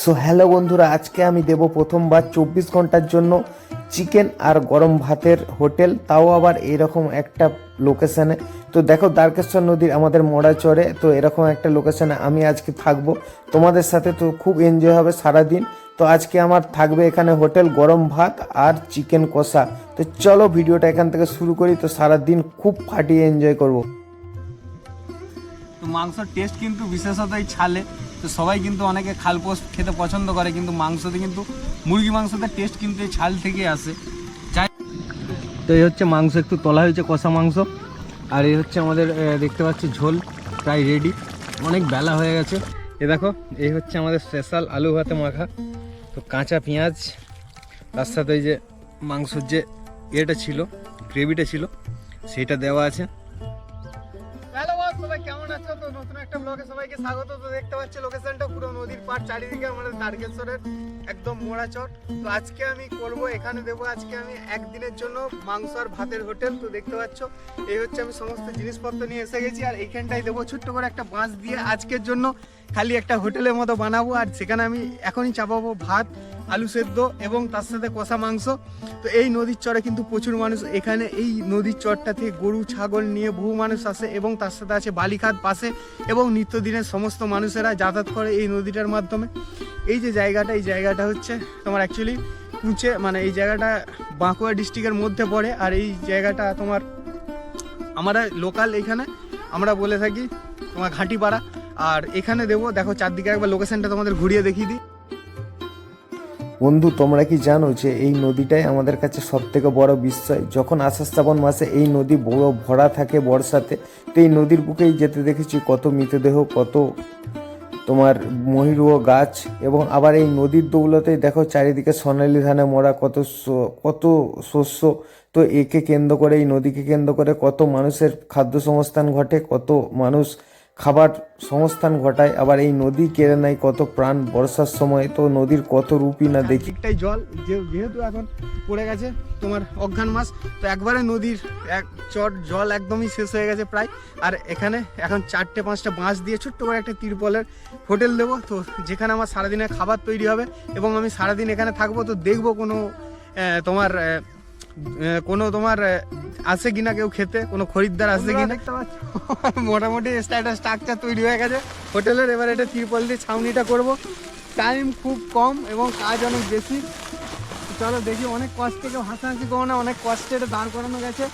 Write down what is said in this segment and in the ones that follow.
So hello বন্ধুরা, আজকে আমি দেব প্রথমবার চব্বিশ ঘণ্টার জন্য চিকেন আর গরম ভাতের হোটেল। তাও আবার এরকম একটা লোকেশনে তো দেখো, দ্বারকেশ্বর নদীর আমাদের মোড়াচরে তো এরকম একটা লোকেশনে আমি আজকে থাকব। তোমাদের সাথে তো খুব এনজয় হবে সারাদিন। তো আজকে আমার থাকবে এখানে হোটেল গরম ভাত আর চিকেন কষা। তো চলো, ভিডিওটা এখান থেকে শুরু করি। তো সারাদিন খুব ফাটিয়ে এনজয় করব। মাংসর টেস্ট কিন্তু বিশেষত এই ছালে। তো সবাই কিন্তু অনেকে খাল পোস্ট খেতে পছন্দ করে, কিন্তু মাংসতে কিন্তু মুরগি মাংসতে টেস্ট কিন্তু এই ছাল থেকে আসে। তো এই হচ্ছে মাংস, একটু তোলা হয়েছে কষা মাংস। আর এই হচ্ছে আমাদের দেখতে পাচ্ছি ঝোল, প্রায় রেডি অনেক বেলা হয়ে গেছে। এ দেখো, এই হচ্ছে আমাদের স্পেশাল আলু ভাতে মাখা। তো কাঁচা পেঁয়াজ, তার সাথে ওই যে মাংসর যে ইয়েটা ছিল গ্রেভিটা ছিল, সেটা দেওয়া আছে। ব্লগে সবাইকে স্বাগত। তো দেখতে পাচ্ছি লোকেশনটা পুরো নদীর পার চারিদিকে আমাদের তারকেশ্বরের একদম মোড়াচর তো আজকে আমি করব, এখানে দেবো আজকে আমি একদিনের জন্য মাংস আর ভাতের হোটেল। তো দেখতে পাচ্ছ, এই হচ্ছে আমি সমস্ত জিনিসপত্র নিয়ে এসে গেছি, আর এইখানটাই দেবো ছোট্ট করে একটা বাঁশ দিয়ে আজকের জন্য খালি একটা হোটেলের মতো বানাবো। আর সেখানে আমি এখনই চাপাবো ভাত। আলু সেদ্ধ এবং তার সাথে কষা মাংস। তো এই নদীর চরে কিন্তু প্রচুর মানুষ। এখানে এই নদীর চরটা থেকে গরু, ছাগল নিয়ে বহু মানুষ আসে এবং তার সাথে আছে বালিখাত পাশে এবং নিত্যদিনের সমস্ত মানুষেরা যাতায়াত করে এই নদীটার মাধ্যমে। এই যে জায়গাটা, এই জায়গাটা হচ্ছে তোমার অ্যাকচুয়ালি কুচে মানে এই জায়গাটা বাঁকুড়া ডিস্ট্রিক্টের মধ্যে পড়ে আর এই জায়গাটা তোমার আমরা লোকাল এখানে, আমরা বলে থাকি তোমার ঘাটিপাড়া। আর এখানে দেবো, দেখো চারদিকে একবার লোকেশনটা তোমাদের ঘুরিয়ে দেখিয়ে দিই। বন্ধু, তোমরা কি জানো যে এই নদীটাই আমাদের কাছে সব থেকে বড় বিস্ময়? যখন আষাঢ় শ্রাবণ মাসে এই নদী বড় ভরা থাকে বর্ষাতে, তো এই নদীর বুকেই যেতে দেখেছি কত মৃতদেহ, কত তোমার মহিরুহ গাছ এবং আবার এই নদীর দৌলতেই দেখো চারিদিকে সোনালি ধানে মোড়া কত কত শস্য। তো একে কেন্দ্র করে, এই নদীকে কেন্দ্র করে কত মানুষের খাদ্য সংস্থান ঘটে, কত মানুষ খাবার সংস্থান ঘটায়, আবার এই নদী কেড়ে নেয় কত প্রাণ বর্ষার সময়, তো নদীর কত রূপই না দেখি। দিকটাই জল যেহেতু এখন পড়ে গেছে তোমার অজ্ঞান মাস, তো একবারে নদীর এক চট জল একদমই শেষ হয়ে গেছে প্রায়। আর এখানে এখন চারটে পাঁচটা বাঁশ দিয়ে ছোট্ট করে একটা তিরপলের হোটেল দেবো। তো যেখানে আমার সারাদিনের খাবার তৈরি হবে এবং আমি সারাদিন এখানে থাকব, তো দেখব কোনো তোমার কোনো তোমার আসে কিনা কেউ খেতে? কোনো খরিদ্দার আসে কিনা? মোটামুটি একটা স্ট্রাকচার তৈরি হয়ে গেছে। হোটেলের এবার এটা তিরপল দিয়ে ছাউনিটা করব। টাইম খুব কম এবং কাজ অনেক বেশি। চলো দেখি অনেক কষ্ট কেউ হাসাহাসি করো না অনেক কষ্টে এটা দাঁড় করানো গেছে।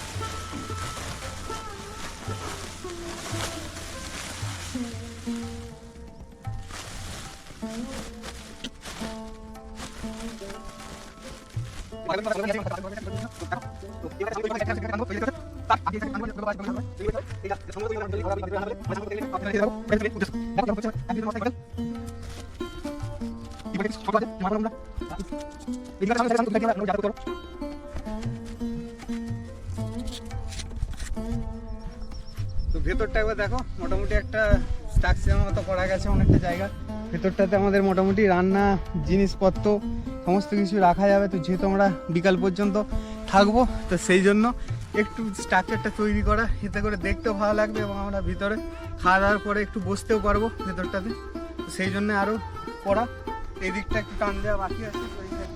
তো ভেতরটা একবার দেখো, মোটামুটি একটা স্ট্রাকচার মতো করা গেছে অনেকটা জায়গা। ভেতরটাতে আমাদের মোটামুটি রান্না, জিনিসপত্র সমস্ত কিছু রাখা যাবে। তো যেহেতু আমরা বিকাল পর্যন্ত থাকব, তো সেই জন্য একটু স্ট্রাকচারটা তৈরি করা, এতে করে দেখতেও ভালো লাগবে এবং আমরা ভিতরে খাওয়া দাওয়ার পরে একটু বসতেও পারব ভেতরটাতে। সেই জন্য আরও করা। এই দিকটা একটু টান দেওয়া বাকি আছে,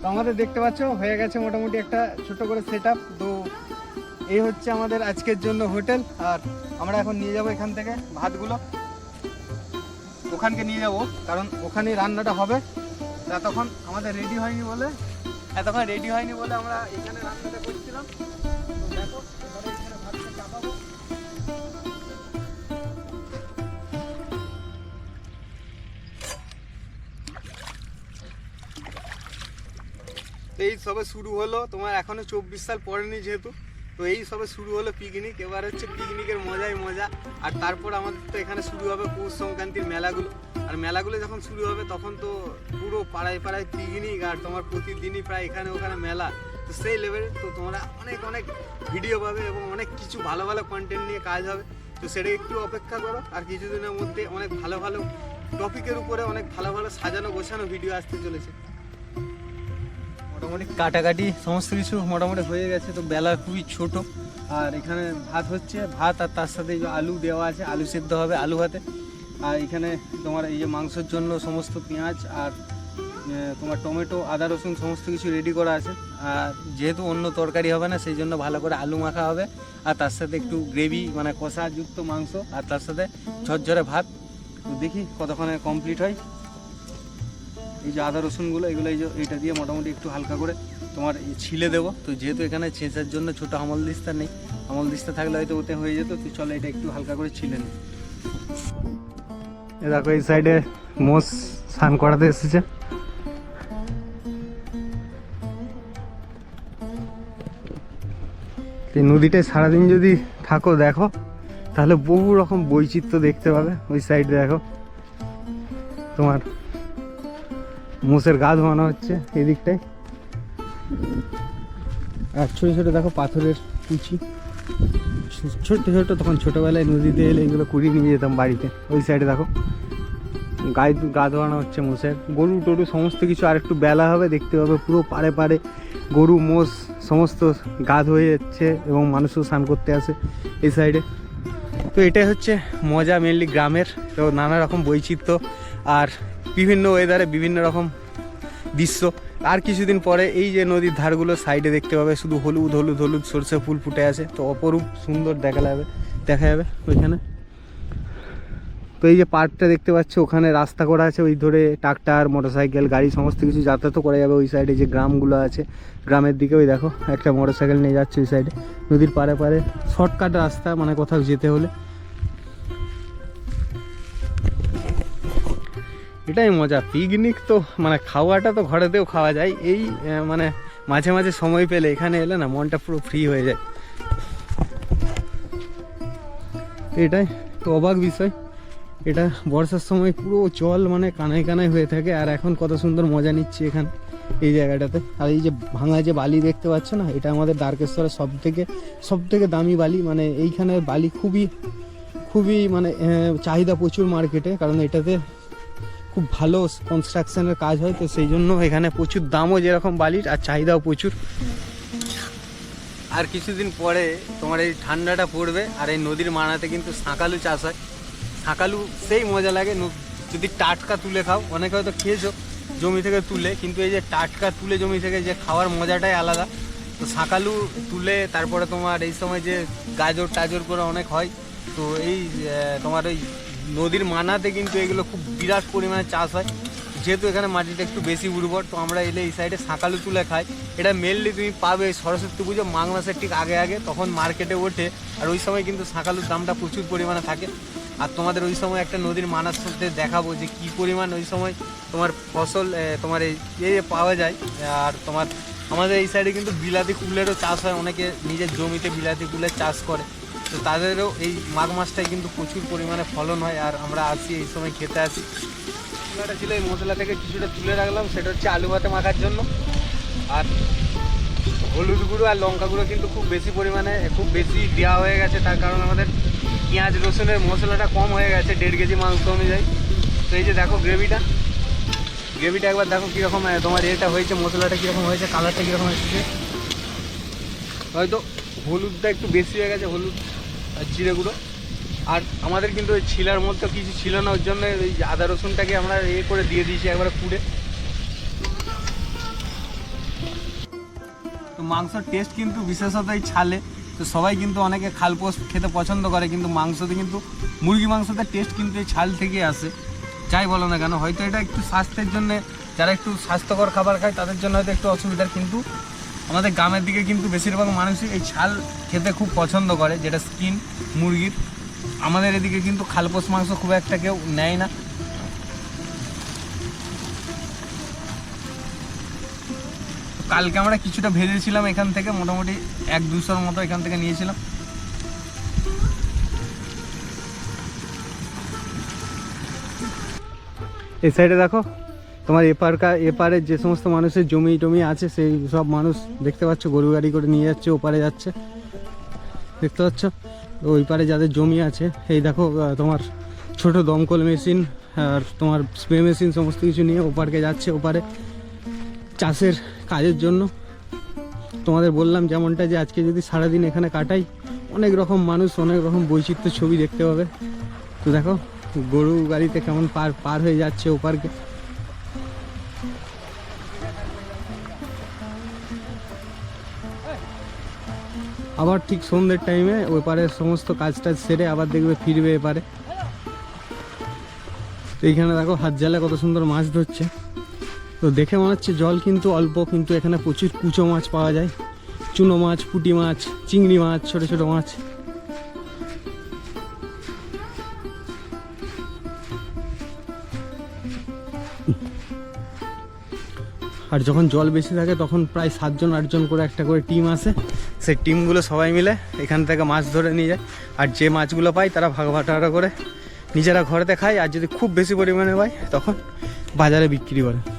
তো আমাদের দেখতে পাচ্ছ, হয়ে গেছে মোটামুটি একটা ছোট করে সেট তো এই হচ্ছে আমাদের আজকের জন্য হোটেল। আর আমরা এখন নিয়ে যাব এখান থেকে ভাতগুলো। ওখানকে নিয়ে যাব, কারণ ওখানে রান্নাটা হবে। এতক্ষণ আমাদের রেডি হয়নি বলে? এতক্ষণ রেডি হয়নি বলে আমরা এখানে রান্নাটা করছিলাম। এই সবে শুরু হলো, তোমার এখনও চব্বিশ সাল পড়েনি যেহেতু। তো এই সবে শুরু হলো পিকনিক এবার হচ্ছে পিকনিকের মজাই মজা। আর তারপর আমাদের তো এখানে শুরু হবে পৌষ সংক্রান্তির মেলাগুলো। আর মেলাগুলো যখন শুরু হবে, তখন তো পুরো পাড়ায় পাড়ায় পিকনিক আর তোমার প্রতিদিনই প্রায় এখানে ওখানে মেলা। তো সেই লেভেলে তো তোমরা অনেক অনেক ভিডিও পাবে এবং অনেক কিছু ভালো ভালো কন্টেন্ট নিয়ে কাজ হবে। তো সেটা একটু অপেক্ষা করো, আর কিছুদিনের মধ্যে অনেক ভালো ভালো টপিকের উপরে অনেক ভালো ভালো সাজানো, গোছানো ভিডিও আসতে চলেছে। মোটামুটি কাটাকাটি, সমস্ত কিছু মোটামুটি হয়ে গেছে। তো বেলা খুবই ছোট, আর এখানে ভাত হচ্ছে, ভাত আর তার সাথে আলু দেওয়া আছে, আলু সেদ্ধ হবে আলু ভাতে। আর এখানে তোমার এই যে মাংসের জন্য সমস্ত পেঁয়াজ আর তোমার টমেটো, আদা, রসুন সমস্ত কিছু রেডি করা আছে। আর যেহেতু অন্য তরকারি হবে না, সেই জন্য ভালো করে আলু মাখা হবে। আর তার সাথে একটু গ্রেভি মানে কষাযুক্ত মাংস আর তার সাথে ঝরঝরে ভাত। দেখি কতক্ষণে কমপ্লিট হয়। এই যে আদা রসুনগুলো এগুলো এই যে এটা দিয়ে মোটামুটি একটু হালকা করে তোমার ছিলে দেবো। তো যেহেতু এখানে ছেঁচার জন্য ছোটো আমল দিস্তা নেই, আমল দিস্তা থাকলে হয়তো ওতে হয়ে যেত। তো চলো এটা একটু হালকা করে ছিলে নিই দেখো, এই সাইডে মোষ স্নান করাতে এসেছে। এই নদীটায় সারাদিন যদি থাকো, দেখো, তাহলে বহু রকম বৈচিত্র্য দেখতে পাবে ওই সাইডে দেখো। তোমার মোষের গা ধোয়ানো হচ্ছে এই দিকটায় আর ছোটো ছোটো দেখো পাথরের কুচি। ছোট্ট ছোট্ট তখন ছোটোবেলায় নদীতে এলে এগুলো কুড়িয়ে নিয়ে যেতাম বাড়িতে। ওই সাইডে দেখো গায়ে গা ধোয়ানো হচ্ছে মোষের। গরু টরু সমস্ত কিছু আর একটু বেলা হবে, দেখতে পাবে পুরো পাড়ে পাড়ে। গরু, মোষ, সমস্ত গা ধুয়ে যাচ্ছে এবং মানুষও স্নান করতে আসে এই সাইডে তো এটাই হচ্ছে মজা মেনলি গ্রামের, তো নানা রকম বৈচিত্র্য আর বিভিন্ন ওয়েদারে বিভিন্ন রকম দৃশ্য। আর কিছুদিন পরে এই যে নদীর ধারগুলো সাইডে দেখতে পাবে, শুধু হলুদ হলুদ হলুদ সর্ষে ফুল ফুটে আছে। তো অপরূপ সুন্দর দেখা যাবে দেখা যাবে ওইখানে। তো এই যে পার্কটা দেখতে পাচ্ছ, ওখানে রাস্তা করা আছে, ওই ধরে ট্রাক্টর, মোটরসাইকেল, গাড়ি, সমস্ত কিছু যাতায়াতও করা যাবে ওই সাইডে, যে গ্রামগুলো আছে। গ্রামের দিকে ওই দেখো, একটা মোটরসাইকেল নিয়ে যাচ্ছে ওই সাইডে। নদীর পাড়ে পাড়ে শর্টকাট রাস্তা মানে কোথাও যেতে হলে। এটাই মজা। পিকনিক তো মানে খাওয়াটা তো ঘরেতেও খাওয়া যায়। এই মানে মাঝে মাঝে সময় পেলে এখানে এলে না মনটা পুরো ফ্রি হয়ে যায়। এটাই তো অবাক বিষয়। এটা বর্ষার সময় পুরো জল মানে কানায় কানায় হয়ে থাকে, আর এখন কত সুন্দর মজা নিচ্ছি এখানে, এই জায়গাটাতে। আর এই যে ভাঙা যে বালি দেখতে পাচ্ছ না, এটা আমাদের দ্বারকেশ্বরের সব থেকে সব থেকে দামি বালি। মানে এইখানে বালি খুবই খুবই মানে চাহিদা প্রচুর মার্কেটে কারণ এটাতে খুব ভালো কনস্ট্রাকশনের কাজ হয়, তো সেই জন্য এখানে প্রচুর দামও যেরকম বালির আর চাহিদাও প্রচুর। আর কিছুদিন পরে তোমার এই ঠান্ডাটা পড়বে আর এই নদীর মানাতে কিন্তু শাঁকালু চাষ হয়। শাঁকালু সেই মজা লাগে যদি টাটকা তুলে খাও, অনেকে হয়তো খেয়েছো জমি থেকে তুলে, কিন্তু এই যে টাটকা তুলে জমি থেকে যে খাওয়ার মজাটাই আলাদা। তো শাঁকালু তুলে তারপরে তোমার এই সময় যে গাজর টাজর করে অনেক হয়, তো এই তোমার ওই নদীর মানাতে কিন্তু এগুলো খুব বিরাট পরিমাণে চাষ হয়। যেহেতু এখানে মাটিটা একটু বেশি উর্বর, তো আমরা এলে এই সাইডে শাঁকালু তুলে খাই। এটা মেনলি তুমি পাবে সরস্বতী পুজো, মাঘ মাসের ঠিক আগে আগে, তখন মার্কেটে ওঠে। আর ওই সময় কিন্তু শাঁকালুর দামটা প্রচুর পরিমাণে থাকে। আর তোমাদের ওই সময় একটা নদীর মানার সাথে দেখাবো যে কী পরিমাণ ওই সময় তোমার ফসল তোমার এই পাওয়া যায়। আর তোমার, আমাদের এই সাইডে কিন্তু বিলাতি কুলেরও চাষ হয়। অনেকে নিজের জমিতে বিলাতি কুলের চাষ করে। তো তাদেরও এই মাঘ মাসটায় কিন্তু প্রচুর পরিমাণে ফলন হয় আর আমরা আসি, এই সময় খেতে আসি। মশলাটা ছিল এই মশলা থেকে কিছুটা তুলে রাখলাম, সেটা হচ্ছে আলু ভাতে মাখার জন্য। আর হলুদ গুঁড়ো আর লঙ্কা গুঁড়ো কিন্তু খুব বেশি পরিমাণে, খুব বেশি দেওয়া হয়ে গেছে, তার কারণ আমাদের পেঁয়াজ, রসুনের মশলাটা কম হয়ে গেছে, দেড় কেজি মাংস অনুযায়ী। তো এই যে দেখো গ্রেভিটা গ্রেভিটা একবার দেখো কীরকম তোমার এটা হয়েছে, মশলাটা কীরকম হয়েছে কালারটা কীরকম এসেছে। হয়তো হলুদটা একটু বেশি হয়ে গেছে, হলুদ জিরে গুঁড়ো। আর আমাদের কিন্তু ওই ছিলার মধ্যে কিছু ছিল না, ওর জন্য ওই আদা রসুনটাকে আমরা ইয়ে করে দিয়ে দিয়েছি একবারে পুড়ে। তো মাংসর টেস্ট কিন্তু বিশেষত এই ছালে। তো সবাই কিন্তু অনেকে খাল পোস্ট খেতে পছন্দ করে, কিন্তু মাংসতে কিন্তু, মুরগি মাংসতে টেস্ট কিন্তু এই ছাল থেকে আসে। যাই বলো না কেন, হয়তো এটা একটু স্বাস্থ্যের জন্য, যারা একটু স্বাস্থ্যকর খাবার খায়, তাদের জন্য হয়তো একটু অসুবিধার, কিন্তু আমাদের গ্রামের দিকে কিন্তু বেশিরভাগ মানুষই এই ছাল খেতে খুব পছন্দ করে, যেটা স্কিন মুরগির। আমাদের এদিকে কিন্তু খালপোষ মাংস খুব একটা কেউ নেয় না। কালকে আমরা কিছুটা ভেজেছিলাম এখান থেকে, মোটামুটি এক দুশোর মতো এখান থেকে নিয়েছিলাম। এই সাইডে দেখো তোমার এপারকা এপারে যে সমস্ত মানুষের জমি টমি আছে, সেই সব মানুষ দেখতে পাচ্ছ, গরু গাড়ি করে নিয়ে যাচ্ছে, ওপারে যাচ্ছে। দেখতে পাচ্ছ? ওই পারে যাদের জমি আছে, এই দেখো তোমার ছোট দমকল মেশিন আর তোমার স্প্রে মেশিন সমস্ত কিছু নিয়ে ওপারকে যাচ্ছে, ওপারে চাষের কাজের জন্য। তোমাদের বললাম যেমনটা যে আজকে যদি সারাদিন এখানে কাটাই, অনেক রকম মানুষ, অনেক রকম বৈচিত্র্য ছবি দেখতে পাবে। তো দেখো, গরু গাড়িতে কেমন পার পার হয়ে যাচ্ছে ওপারকে। আবার ঠিক সন্ধ্যের টাইমে ওই পারে সমস্ত কাজ টাজ সেরে আবার দেখবে ফিরবে এপারে। তো এইখানে দেখো হাত জালে কত সুন্দর মাছ ধরছে। তো দেখে মনে হচ্ছে জল কিন্তু অল্প, কিন্তু এখানে প্রচুর কুচো মাছ পাওয়া যায়। চুনো মাছ, পুটি মাছ, চিংড়ি মাছ, ছোট ছোট মাছ। আর যখন জল বেশি থাকে তখন প্রায় সাতজন, আটজন করে একটা করে টিম আসে। সেই টিমগুলো সবাই মিলে এখান থেকে মাছ ধরে নিয়ে যায়। আর যে মাছগুলো পায় তারা ভাগ ভাটারা করে নিজেরা ঘরেতে খায়। আর যদি খুব বেশি পরিমাণে পায় তখন বাজারে বিক্রি করে।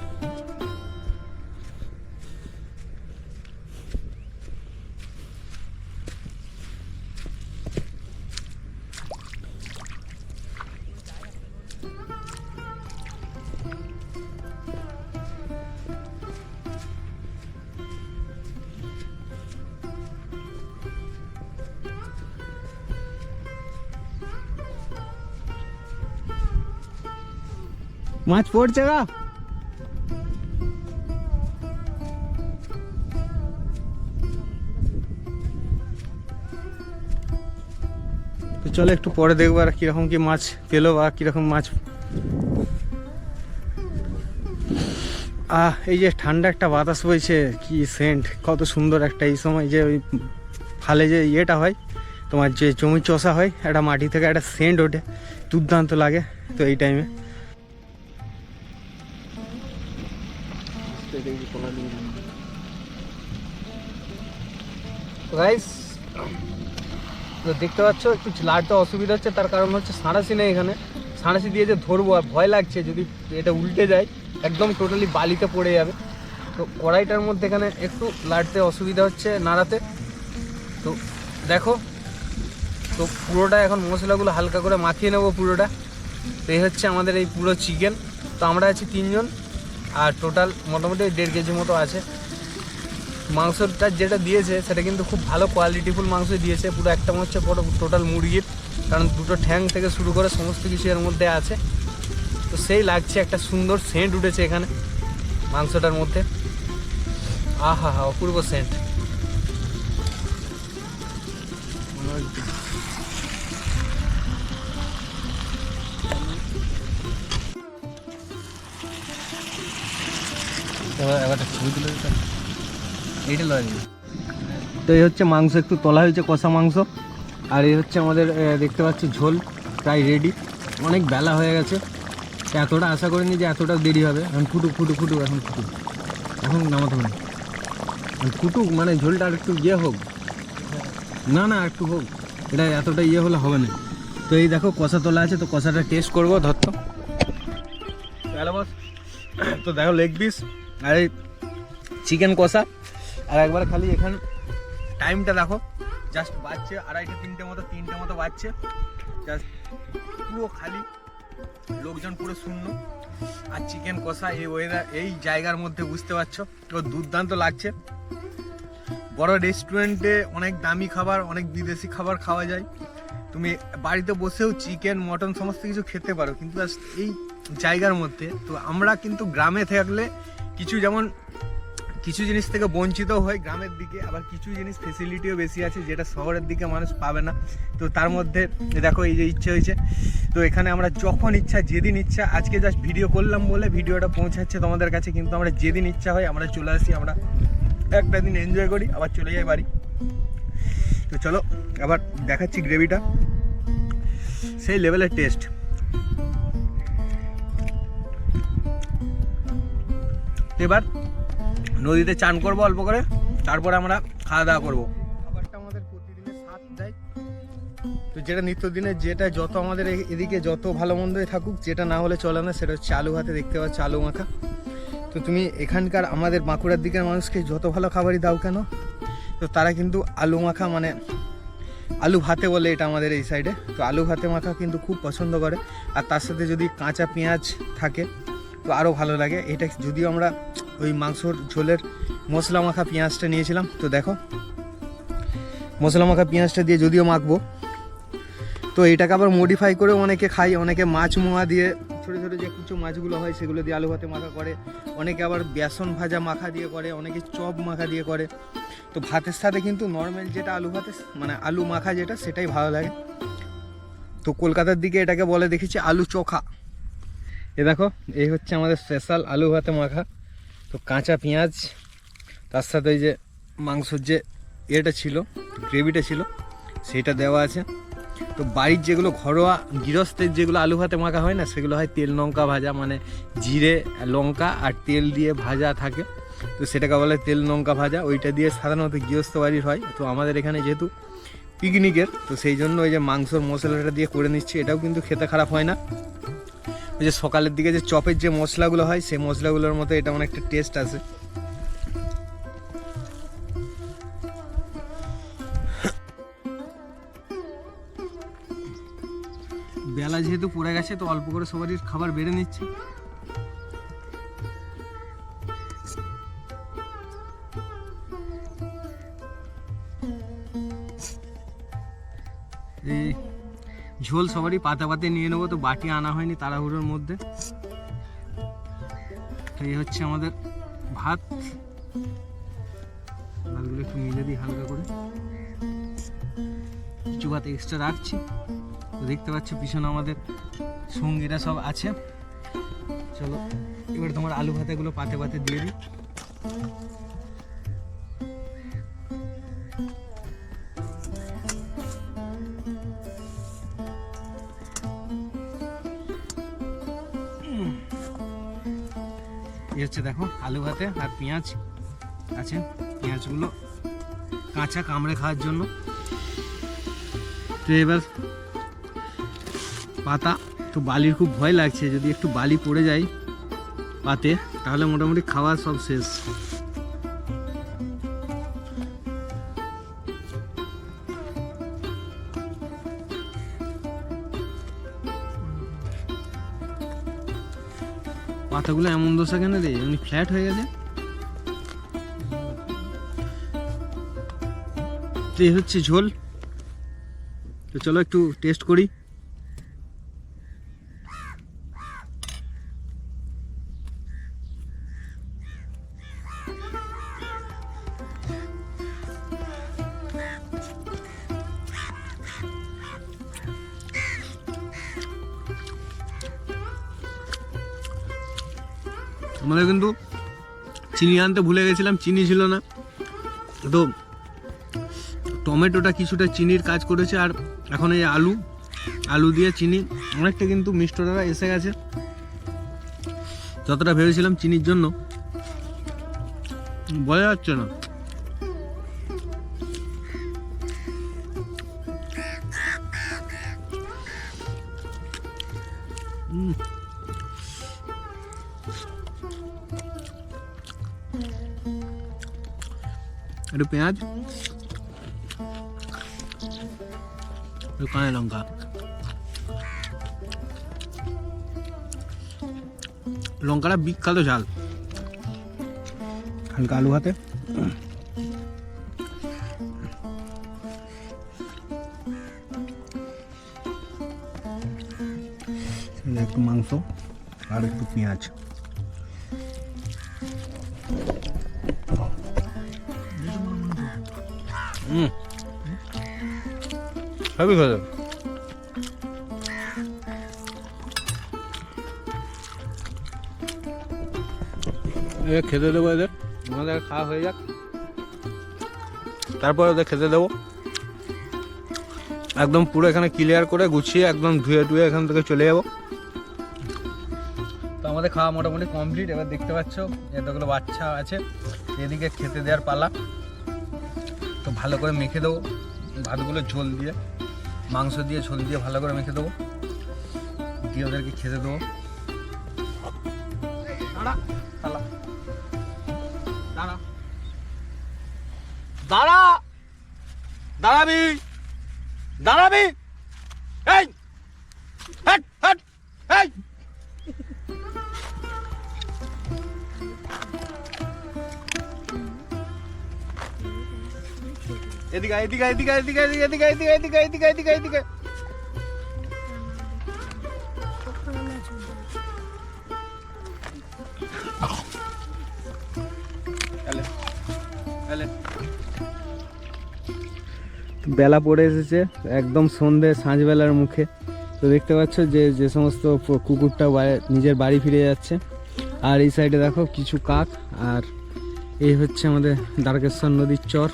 মাছ পড়ছে গা চলো একটু পরে দেখব আর কীরকম কি মাছ পেল বা কীরকম মাছ। আহ, এই যে ঠান্ডা একটা বাতাস বইছে, কি সেন্ট কত সুন্দর একটা এই সময় যে ওই ফালে যে ইয়েটা হয়, তোমার যে জমি চষা হয়, একটা মাটি থেকে একটা সেন্ট ওঠে, দুর্দান্ত লাগে তো এই টাইমে গাইস তো দেখতে পাচ্ছ, একটু লাড়তে অসুবিধা হচ্ছে, তার কারণ হচ্ছে সাঁড়াশি নেই এখানে। সাঁড়াশি দিয়ে যে ধরবো, আর ভয় লাগছে, যদি এটা উল্টে যায়, একদম টোটালি বালিতে পড়ে যাবে। তো কড়াইটার মধ্যে এখানে একটু লাড়তে অসুবিধা হচ্ছে নাড়াতে। তো দেখো, তো পুরোটা এখন মশলাগুলো হালকা করে মাখিয়ে নেব পুরোটা। তো এই হচ্ছে আমাদের এই পুরো চিকেন তো আমরা আছি তিনজন। আর টোটাল মোটামুটি দেড় কেজি মতো আছে। মাংসটা যেটা দিয়েছে, সেটা কিন্তু খুব ভালো কোয়ালিটিফুল মাংস দিয়েছে। পুরো একটা মনে হচ্ছে বড় টোটাল মুরগির, কারণ দুটো ঠ্যাং থেকে শুরু করে সমস্ত কিছু এর মধ্যে আছে। তো সেই লাগছে, একটা সুন্দর সেন্ট উঠেছে এখানে মাংসটার মধ্যে। আহা হা অপূর্ব সেন্ট তো এই হচ্ছে মাংস একটু তোলা হয়েছে কষা মাংস। আর এই হচ্ছে আমাদের দেখতে পাচ্ছি ঝোল প্রায় রেডি অনেক বেলা হয়ে গেছে। তো এতটা আশা করিনি যে এতটা দেরি হবে। এখন ফুটুক ফুটুক ফুটুক এখন ফুটুক। এখন নামাতে হবে। ফুটুক মানে ঝোলটা আর একটু ইয়ে হোক। না না একটু হোক। এটা এতটা ইয়ে হলে হবে না। তো এই দেখো কষা তোলা আছে তো কষাটা টেস্ট করব ধরত। Hello boss. তো দেখো লেগ পিস আর এই চিকেন কষা। আর একবার খালি এখান টাইমটা দেখো। জাস্ট বাজছে আড়াইটে, তিনটে মতো তিনটে মতো বাজছে। জাস্ট পুরো খালি লোকজন পুরো শূন্য। আর চিকেন কষা এই ওয়েদার এই জায়গার মধ্যে বুঝতে পারছ? তো দুর্দান্ত লাগছে। বড় রেস্টুরেন্টে অনেক দামি খাবার, অনেক বিদেশি খাবার খাওয়া যায়। তুমি বাড়িতে বসেও চিকেন, মটন সমস্ত কিছু খেতে পারো। কিন্তু এই জায়গার মধ্যে, তো আমরা কিন্তু গ্রামে থাকলে কিছু যেমন, কিছু জিনিস থেকে বঞ্চিত হয় গ্রামের দিকে, আবার কিছু জিনিস ফেসিলিটিও বেশি আছে যেটা শহরের দিকে মানুষ পাবে না। তো তার মধ্যে, দেখো এই যে ইচ্ছে হয়েছে। তো এখানে আমরা যখন ইচ্ছা, যেদিন ইচ্ছা, আজকে জাস্ট ভিডিও করলাম বলে ভিডিওটা পৌঁছাচ্ছে তোমাদের কাছে, কিন্তু আমরা যেদিন ইচ্ছা হয় আমরা চলে আসি, আমরা একটা দিন এনজয় করি, আবার চলে যাই বাড়ি। তো চলো, আবার দেখাচ্ছি গ্রেভিটা সেই লেভেলের টেস্ট এবার নদীতে চান করব অল্প করে, তারপরে আমরা খাওয়া দাওয়া করব। খাবারটা আমাদের প্রতিদিনের স্বাদ দেয়। তো যেটা নিত্যদিনের, যেটা যত আমাদের এদিকে যত ভালো মন্দই থাকুক, যেটা না হলে চলে না, সেটা হচ্ছে আলু ভাতে দেখতে পাচ্ছ, আলু মাখা। তো তুমি এখানকার আমাদের বাঁকুড়ার দিকের মানুষকে যত ভালো খাবারই দাও কেন, তো তারা কিন্তু আলু মাখা মানে আলু ভাতে বলে এটা আমাদের এই সাইডে তো আলু ভাতে মাখা কিন্তু খুব পছন্দ করে। আর তার সাথে যদি কাঁচা পেঁয়াজ থাকে তো আরও ভালো লাগে। এটা যদিও আমরা ওই মাংসর ঝোলের মশলা মাখা পেঁয়াজটা নিয়েছিলাম, তো দেখো। মশলা মাখা পেঁয়াজটা দিয়ে যদিও মাখবো। তো এটাকে আবার মডিফাই করে অনেকে খাই অনেকে মাছ মোয়া দিয়ে ছোটো ছোটো যে কুচো মাছগুলো হয়, সেগুলো দিয়ে আলু ভাতে মাখা করে। অনেকে আবার বেসন ভাজা মাখা দিয়ে করে, অনেকে চপ মাখা দিয়ে করে। তো ভাতের সাথে কিন্তু নর্মাল যেটা আলু ভাতে মানে আলু মাখা যেটা, সেটাই ভালো লাগে। তো কলকাতার দিকে এটাকে বলে দেখেছি আলু চোখা। এ দেখো এই হচ্ছে আমাদের স্পেশাল আলু ভাতে মাখা। তো কাঁচা পেঁয়াজ, তার সাথে ওই যে মাংসর যে ইয়েটা ছিল, গ্রেভিটা ছিল, সেটা দেওয়া আছে। তো বাড়ির যেগুলো ঘরোয়া গৃহস্থের যেগুলো আলু ভাতে মাখা হয় না, সেগুলো হয় তেল লঙ্কা ভাজা মানে জিরে, লঙ্কা আর তেল দিয়ে ভাজা থাকে। তো সেটাকে বলে তেল লঙ্কা ভাজা, ওইটা দিয়ে সাধারণত গৃহস্থ বাড়ির হয়। তো আমাদের এখানে যেহেতু পিকনিকের তো সেই জন্য ওই যে মাংসর মশলাটা দিয়ে করে নিচ্ছি, এটাও কিন্তু খেতে খারাপ হয় না। ওই যে সকালের দিকে যে চপের যে মশলাগুলো হয়, সেই মশলাগুলোর মতো এটা অনেকটা টেস্ট আছে। বেলা যেহেতু পড়ে গেছে, তো অল্প করে সবারই খাবার বেড়ে নিচ্ছে। এই ঝোল সবারই পাতা পাতে নিয়ে নেব, তো বাটি আনা হয়নি তাড়াহুড়োর মধ্যে। এই হচ্ছে আমাদের ভাত। ভাতগুলো একটু মিলে দিই হালকা করে। কিছু ভাত এক্সট্রা রাখছি। দেখতে পাচ্ছ পিছনে আমাদের সঙ্গীরা সব আছে। চলো, এবার তোমার আলু ভাতাগুলো পাতে পাতে দিয়ে দিই। এই হচ্ছে দেখো, আলু ভাতে আর পেঁয়াজ আছে। পেঁয়াজগুলো কাঁচা কামড়ে খাওয়ার জন্য। তো এবার পাতা তো বালির খুব ভয় লাগছে, যদি একটু বালি পড়ে যায় পাতে, তাহলে মোটামুটি খাওয়া সব শেষ। পাতাগুলো এমন দোষা কেন রে? এমনি ফ্ল্যাট হয়ে গেছে? এই হচ্ছে ঝোল। তো চলো একটু টেস্ট করি। চিনি আনতে ভুলে গেছিলাম, চিনি ছিল না। তো টমেটোটা কিছুটা চিনির কাজ করেছে, আর এখন এই আলু আলু দিয়ে চিনি, অনেকটা কিন্তু মিষ্টটা এসে গেছে। যতটা ভেবেছিলাম চিনির জন্য বোঝা যাচ্ছে না। হুম একটু পেঁয়াজ কাঁচা লঙ্কা, লঙ্কাটা বিখ্যাত ঝাল। হালকা আলু হাতে। একটু মাংস আর একটু পেঁয়াজ। হুম। হেভি খেতে এ, খেতে দেবো এদের। আমাদের খাওয়া হয়ে যাক। তারপর ওদের খেতে দেবো। একদম পুরো এখানে ক্লিয়ার করে গুছিয়ে একদম ধুয়ে টুয়ে এখান থেকে চলে যাব। তো আমাদের খাওয়া মোটামুটি কমপ্লিট এবার দেখতে পাচ্ছ, এতগুলো বাচ্চা আছে। এদিকে খেতে দেওয়ার পালা। ভালো করে মেখে দেবো। ভাতগুলো ঝোল দিয়ে, মাংস দিয়ে, ঝোল দিয়ে ভালো করে মেখে দেবো। দিয়ে ওদেরকে খেতে দেবো। দাঁড়া দাঁড়া দাঁড়া। দাঁড়া, দাঁড়াবি দাঁড়াবি। এদিকে এদিকে এদিকে এদিকে এদিকে এদিকে এদিকে এদিকে এদিকে এদিকে বেলা পড়ে এসেছে একদম সন্ধে সাঁঝবেলার মুখে তো দেখতে পাচ্ছ যে যে সমস্ত কুকুরটা নিজের বাড়ি ফিরে যাচ্ছে আর এই সাইডে দেখো কিছু কাক আর এই হচ্ছে আমাদের দ্বারকেশ্বর নদীর চর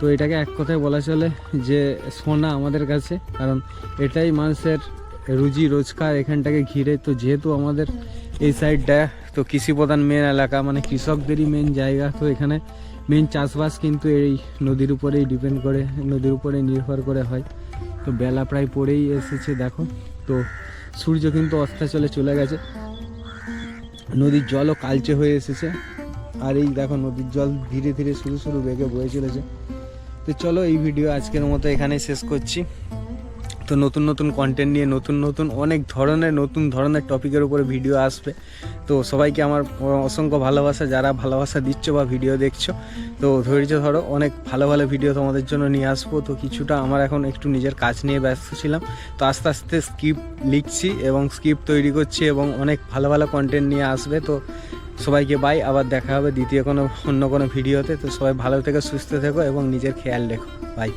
তো এটাকে এক কথায় বলা চলে যে সোনা আমাদের কাছে, কারণ এটাই মানুষের রুজি রোজগার এখানটাকে ঘিরে। তো যেহেতু আমাদের এই সাইডটা তো কৃষি প্রধান মেন এলাকা মানে কৃষকদেরই মেন জায়গা, তো এখানে মেন চাষবাস কিন্তু এই নদীর উপরেই ডিপেন্ড করে, নদীর উপরে নির্ভর করে হয়। তো বেলা প্রায় পড়েই এসেছে, দেখো। তো সূর্য কিন্তু অস্তাচলে চলে গেছে। নদীর জলও কালচে হয়ে এসেছে। আর এই দেখো, নদীর জল ধীরে ধীরে শুরু শুরু বেগে বয়ে চলেছে। তো চলো এই ভিডিও আজকের মতো এখানেই শেষ করছি। তো নতুন নতুন কন্টেন্ট নিয়ে, নতুন নতুন অনেক ধরনের, নতুন ধরনের টপিকের উপরে ভিডিও আসবে। তো সবাইকে আমার অসংখ্য ভালোবাসা, যারা ভালোবাসা দিচ্ছ বা ভিডিও দেখছ, তো ধৈর্য ধরো, অনেক ভালো ভালো ভিডিও তোমাদের জন্য নিয়ে আসব। তো কিছুটা আমার এখন একটু নিজের কাজ নিয়ে ব্যস্ত ছিলাম। তো আস্তে আস্তে স্ক্রিপ্ট লিখছি এবং স্ক্রিপ্ট তৈরি করছি এবং অনেক ভালো ভালো কন্টেন্ট নিয়ে আসবে। তো সবাইকে বাই আবার দেখা হবে দ্বিতীয় কোনো, অন্য কোনো ভিডিওতে তো। সবাই ভালো থেকে, সুস্থ থেকো এবং নিজের খেয়াল রেখো। বাই